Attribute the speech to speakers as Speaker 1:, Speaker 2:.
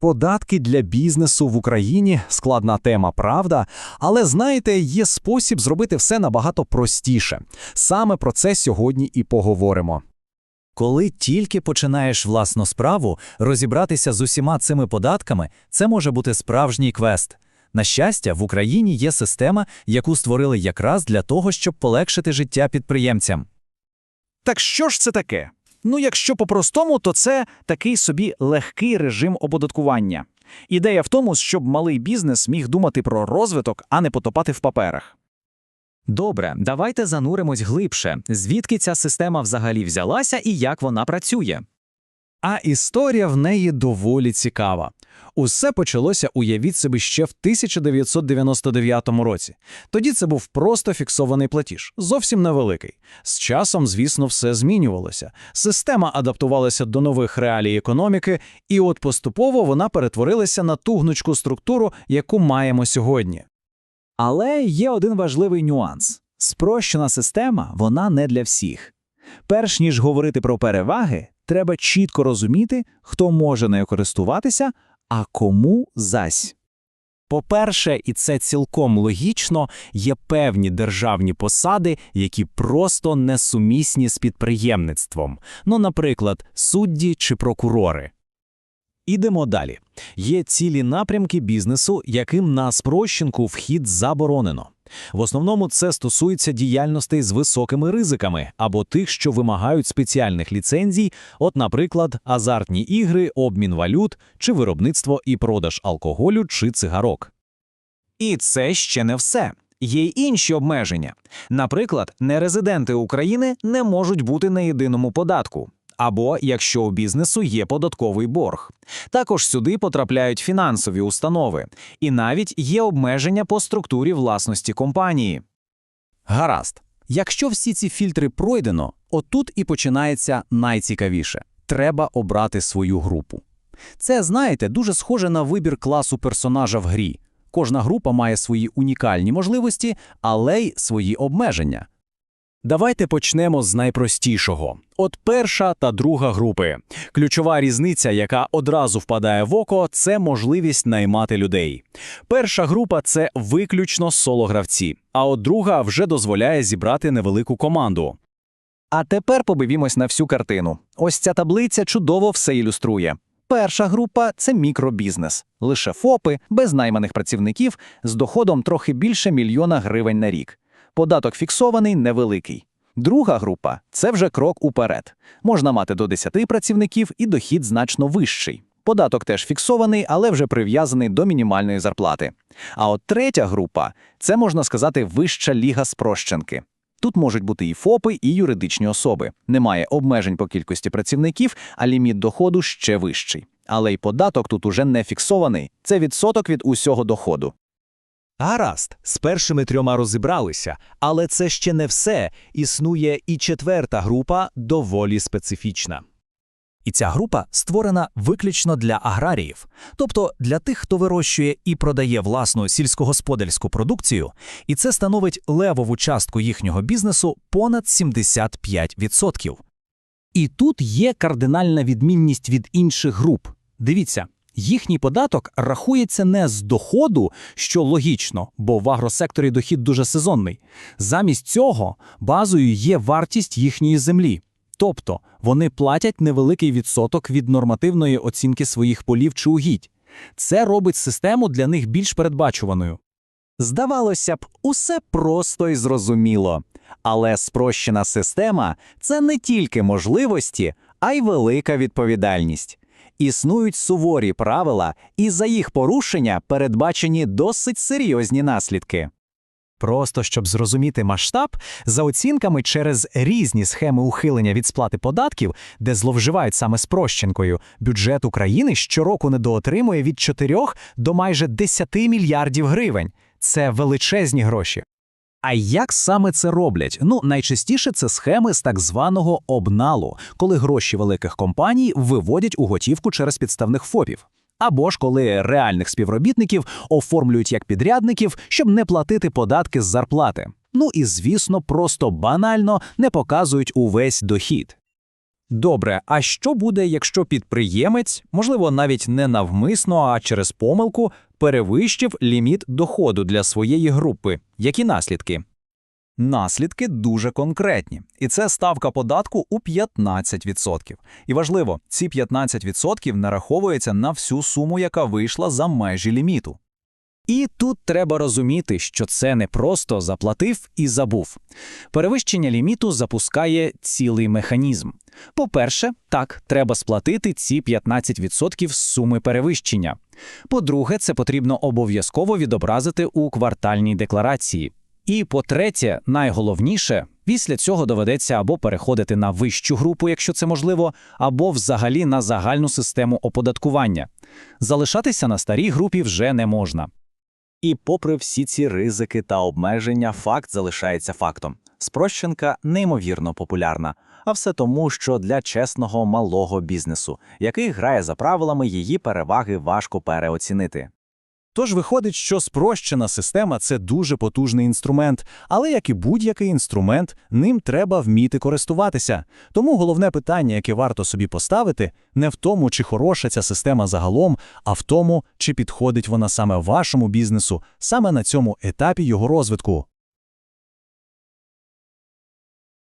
Speaker 1: Податки для бізнесу в Україні складна тема, правда. Але знаєте, є спосіб зробити все набагато простіше. Саме про це сьогодні і поговоримо.
Speaker 2: Коли тільки починаєш власну справу, розібратися з усіма цими податками це може бути справжній квест. На щастя, в Україні є система, яку створили якраз для того, щоб полегшити життя підприємцям.
Speaker 3: Так що ж це таке? Ну, якщо по-простому, то це такий собі легкий режим оподаткування. Ідея в тому, щоб малий бізнес міг думати про розвиток, а не потопати в паперах.
Speaker 4: Добре, давайте зануримось глибше, звідки ця система взагалі взялася і як вона працює.
Speaker 1: А історія в неї доволі цікава. Усе почалося, уявіть собі, ще в 1999 році. Тоді це був просто фіксований платіж, зовсім невеликий. З часом, звісно, все змінювалося. Система адаптувалася до нових реалій економіки, і от поступово вона перетворилася на ту гнучку структуру, яку маємо сьогодні.
Speaker 3: Але є один важливий нюанс: спрощена система вона не для всіх. Перш ніж говорити про переваги, треба чітко розуміти, хто може нею користуватися, а кому зась.
Speaker 1: По-перше, і це цілком логічно, є певні державні посади, які просто несумісні з підприємництвом. Ну, наприклад, судді чи прокурори. Ідемо далі. Є цілі напрямки бізнесу, яким на спрощенку вхід заборонено. В основному це стосується діяльностей з високими ризиками або тих, що вимагають спеціальних ліцензій, от, наприклад, азартні ігри, обмін валют чи виробництво і продаж алкоголю чи цигарок.
Speaker 3: І це ще не все. Є й інші обмеження. Наприклад, нерезиденти України не можуть бути на єдиному податку. Або якщо у бізнесу є податковий борг. Також сюди потрапляють фінансові установи, і навіть є обмеження по структурі власності компанії.
Speaker 1: Гаразд. Якщо всі ці фільтри пройдено, отут і починається найцікавіше треба обрати свою групу. Це, знаєте, дуже схоже на вибір класу персонажа в грі. Кожна група має свої унікальні можливості, але й свої обмеження. Давайте почнемо з найпростішого. От перша та друга групи. Ключова різниця, яка одразу впадає в око, це можливість наймати людей. Перша група це виключно соло-гравці, а от друга вже дозволяє зібрати невелику команду.
Speaker 3: А тепер побивімось на всю картину. Ось ця таблиця чудово все ілюструє. Перша група це мікробізнес, лише ФОПи, без найманих працівників, з доходом трохи більше мільйона гривень на рік. Податок фіксований невеликий. Друга група це вже крок уперед. Можна мати до 10 працівників і дохід значно вищий. Податок теж фіксований, але вже прив'язаний до мінімальної зарплати. А от третя група це можна сказати вища ліга спрощенки. Тут можуть бути і ФОПи, і юридичні особи. Немає обмежень по кількості працівників, а ліміт доходу ще вищий. Але й податок тут уже не фіксований. Це відсоток від усього доходу.
Speaker 2: Гаразд, з першими трьома розібралися, але це ще не все. Існує і четверта група доволі специфічна. І ця група створена виключно для аграріїв, тобто для тих, хто вирощує і продає власну сільськогосподарську продукцію, і це становить левову частку їхнього бізнесу понад 75%.
Speaker 1: І тут є кардинальна відмінність від інших груп. Дивіться, їхній податок рахується не з доходу, що логічно, бо в агросекторі дохід дуже сезонний. Замість цього базою є вартість їхньої землі. Тобто вони платять невеликий відсоток від нормативної оцінки своїх полів чи угідь. Це робить систему для них більш передбачуваною.
Speaker 3: Здавалося б, усе просто і зрозуміло. Але спрощена система це не тільки можливості, а й велика відповідальність. Існують суворі правила, і за їх порушення передбачені досить серйозні наслідки.
Speaker 2: Просто щоб зрозуміти масштаб, за оцінками через різні схеми ухилення від сплати податків, де зловживають саме спрощенкою, бюджет України щороку недоотримує від 4 до майже 10 мільярдів гривень. Це величезні гроші.
Speaker 1: А як саме це роблять? Ну, найчастіше це схеми з так званого обналу, коли гроші великих компаній виводять у готівку через підставних ФОПів. Або ж коли реальних співробітників оформлюють як підрядників, щоб не платити податки з зарплати. Ну і звісно, просто банально не показують увесь дохід.
Speaker 3: Добре, а що буде, якщо підприємець, можливо, навіть не навмисно, а через помилку, перевищив ліміт доходу для своєї групи? Які наслідки? Наслідки дуже конкретні, і це ставка податку у 15%. І важливо, ці 15% нараховуються на всю суму, яка вийшла за межі ліміту. І тут треба розуміти, що це не просто заплатив і забув. Перевищення ліміту запускає цілий механізм. По-перше, так, треба сплатити ці 15% з суми перевищення. По-друге, це потрібно обов'язково відобразити у квартальній декларації. І по-третє, найголовніше, після цього доведеться або переходити на вищу групу, якщо це можливо, або взагалі на загальну систему оподаткування. Залишатися на старій групі вже не можна. І попри всі ці ризики та обмеження, факт залишається фактом. Спрощенка неймовірно популярна, а все тому, що для чесного малого бізнесу, який грає за правилами, її переваги важко переоцінити.
Speaker 1: Тож виходить, що спрощена система це дуже потужний інструмент, але як і будь-який інструмент, ним треба вміти користуватися. Тому головне питання, яке варто собі поставити, не в тому, чи хороша ця система загалом, а в тому, чи підходить вона саме вашому бізнесу, саме на цьому етапі його розвитку.